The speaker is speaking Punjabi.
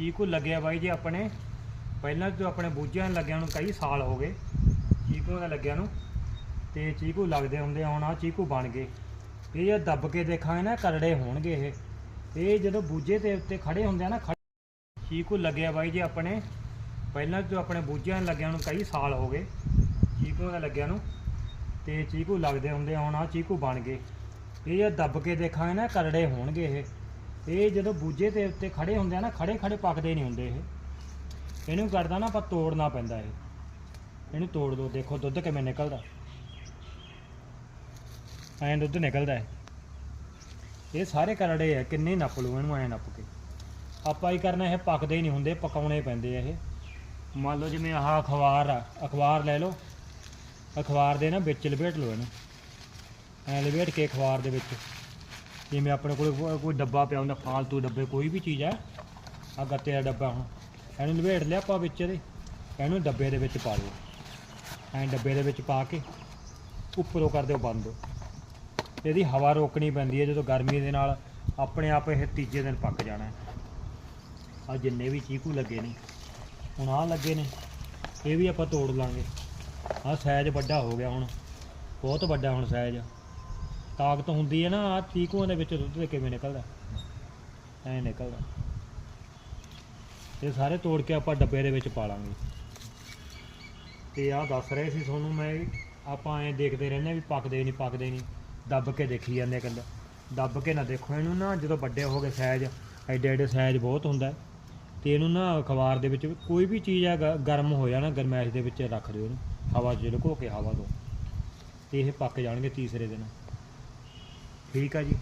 ਚੀਕੂ ਲੱਗਿਆ ਬਾਈ ਜੀ ਆਪਣੇ? ਪਹਿਲਾਂ ਤੋਂ ਆਪਣੇ ਬੂਝਿਆਂ ਲੱਗਿਆ ਨੂੰ ਕਈ ਸਾਲ ਹੋ ਗਏ। ਚੀਕੂ ਦਾ ਲੱਗਿਆ ਨੂੰ। ਤੇ ਚੀਕੂ ਲੱਗਦੇ ਹੁੰਦੇ ਆ, ਹੁਣ ਆ ਚੀਕੂ ਬਣ ਗਏ। ਇਹ ਜੇ ਦੱਬ ਕੇ ਦੇਖਾਂਗੇ ਨਾ ਕਰੜੇ ਹੋਣਗੇ ਇਹ। ਇਹ ਜਦੋਂ ਬੂਝੇ ਦੇ ਉੱਤੇ ਖੜੇ ਹੁੰਦੇ ਆ ਨਾ ਖੜੇ- ਚੀਕੂ ਲੱਗਿਆ ਬਾਈ ਜੀ ਆਪਣੇ। ਪਹਿਲਾਂ ਤੋਂ ਆਪਣੇ ਬੂਝਿਆਂ ਨੂੰ ਲੱਗਿਆ ਨੂੰ ਕਈ ਸਾਲ ਹੋ ਗਏ ਚੀਕੂ ਦਾ ਲੱਗਿਆ ਨੂੰ। ਤੇ ਚੀਕੂ ਲੱਗਦੇ ਹੁੰਦੇ ਆ, ਹੁਣ ਆ ਚੀਕੂ ਬਣ ਗਏ। ਇਹ ਜੇ ਦੱਬ ਕੇ ਦੇਖਾਂਗੇ ਨਾ ਕਰੜੇ ਹੋਣਗੇ ਇਹ। ਇਹ ਜਦੋਂ ਬੂਝੇ ਦੇ ਉੱਤੇ ਖੜੇ ਹੁੰਦੇ ਆ ਨਾ, ਖੜੇ ਖੜੇ ਪੱਕਦੇ ਨਹੀਂ ਹੁੰਦੇ ਇਹ। ਇਹਨੂੰ ਕਰਦਾ ਨਾ ਆਪਾਂ ਤੋੜਨਾ ਪੈਂਦਾ ਇਹ। ਇਹਨੂੰ ਤੋੜ ਦੋ, ਦੇਖੋ ਦੁੱਧ ਕਿਵੇਂ ਨਿਕਲਦਾ। ਐਂ ਦੁੱਧ ਨਿਕਲਦਾ ਹੈ ਇਹ ਸਾਰੇ ਕਰੜੇ ਆ, ਕਿੰਨੇ ਨੱਪ ਲਓ ਇਹਨੂੰ ਐਂ ਨੱਪ ਕੇ। ਆਪਾਂ ਹੀ ਕਰਨਾ, ਇਹ ਪੱਕਦੇ ਹੀ ਨਹੀਂ ਹੁੰਦੇ, ਪਕਾਉਣੇ ਪੈਂਦੇ ਆ ਇਹ। ਮੰਨ ਲਓ ਜਿਵੇਂ ਆਹ ਅਖਬਾਰ ਆ, ਅਖਬਾਰ ਲੈ ਲਓ। ਅਖਬਾਰ ਦੇ ਨਾ ਵਿੱਚ ਲਪੇਟ ਲਓ ਇਹਨੂੰ। ਐਂ ਲਪੇਟ ਕੇ ਅਖਬਾਰ ਦੇ ਵਿੱਚ। ਜਿਵੇਂ ਆਪਣੇ ਕੋਲ ਕੋਈ ਡੱਬਾ ਪਿਆ ਹੁੰਦਾ, ਫਾਲਤੂ ਡੱਬੇ, ਕੋਈ ਵੀ ਚੀਜ਼ ਹੈ ਆ ਗੱਤੇ ਦਾ ਡੱਬਾ ਹੁਣ। ਇਹਨੂੰ ਲਪੇਟ ਲਿਆ ਆਪਾਂ ਵਿੱਚ ਇਹਦੇ, ਇਹਨੂੰ ਡੱਬੇ ਦੇ ਵਿੱਚ ਪਾ ਲਓ ਐਂ ਡੱਬੇ ਦੇ ਵਿੱਚ ਪਾ ਕੇ ਉੱਪਰੋਂ ਕਰ ਦਿਓ ਬੰਦ। ਇਹਦੀ ਹਵਾ ਰੋਕਣੀ ਪੈਂਦੀ ਹੈ, ਜਦੋਂ ਗਰਮੀ ਦੇ ਨਾਲ ਆਪਣੇ ਆਪ ਇਹ ਤੀਜੇ ਦਿਨ ਪੱਕ ਜਾਣਾ ਹੈ। ਆ ਜਿੰਨੇ ਵੀ ਚੀਕੂ ਲੱਗੇ ਨੇ, ਹੁਣ ਆਹ ਲੱਗੇ ਨੇ, ਇਹ ਵੀ ਆਪਾਂ ਤੋੜ ਲਾਂਗੇ। ਆਹ ਸਾਈਜ਼ ਵੱਡਾ ਹੋ ਗਿਆ ਹੁਣ, ਬਹੁਤ ਵੱਡਾ ਹੁਣ ਸਾਈਜ਼ ਤਾਕਤ ਹੁੰਦੀ ਹੈ ਨਾ ਆ ਚੀਕੂਆਂ ਦੇ ਵਿੱਚ ਦੁੱਧ ਦੇ ਕਿਵੇਂ ਨਿਕਲਦਾ? ਐ ਨਿਕਲਦਾ। ਇਹ ਸਾਰੇ ਤੋੜ ਕੇ ਆਪਾਂ ਡੱਬੇ ਦੇ ਵਿੱਚ ਪਾ ਲਾਂਗੇ। ਤੇ ਆਹ ਦੱਸ ਰਹੇ ਸੀ ਤੁਹਾਨੂੰ ਮੈਂ, ਆਪਾਂ ਐ ਦੇਖਦੇ ਰਹਿੰਦੇ ਵੀ ਪੱਕਦੇ ਨਹੀਂ ਪੱਕਦੇ ਨਹੀਂ। ਦੱਬ ਕੇ ਦੇਖੀ ਜਾਂਦੇ ਕਹਿੰਦਾ। ਦੱਬ ਕੇ ਨਾ ਦੇਖੋ, ਇਹਨੂੰ ਨਾ ਜਦੋਂ ਵੱਡੇ ਹੋ ਗਏ ਸਾਈਜ਼ ਐਡੇ ਐਡੇ ਸਾਈਜ਼ ਬਹੁਤ ਹੁੰਦਾ ਹੈ। ਤੇ ਇਹਨੂੰ ਨਾ ਅਖਬਾਰ ਦੇ ਵਿੱਚ ਕੋਈ ਵੀ ਚੀਜ਼ ਆ, ਗ- ਗਰਮ ਹੋ ਜਾਣਾ, ਗਰਮੈਸ਼ ਦੇ ਵਿੱਚ ਰੱਖ ਦਿਓ ਇਹਨੂੰ। ਹਵਾ 'ਚ ਲੁਕੋ ਕੇ ਹਵਾ ਤੋਂ ਤੇ ਇਹ ਪੱਕ ਜਾਣਗੇ ਤੀਸਰੇ ਦਿਨ। ਠੀਕ ਆ ਜੀ।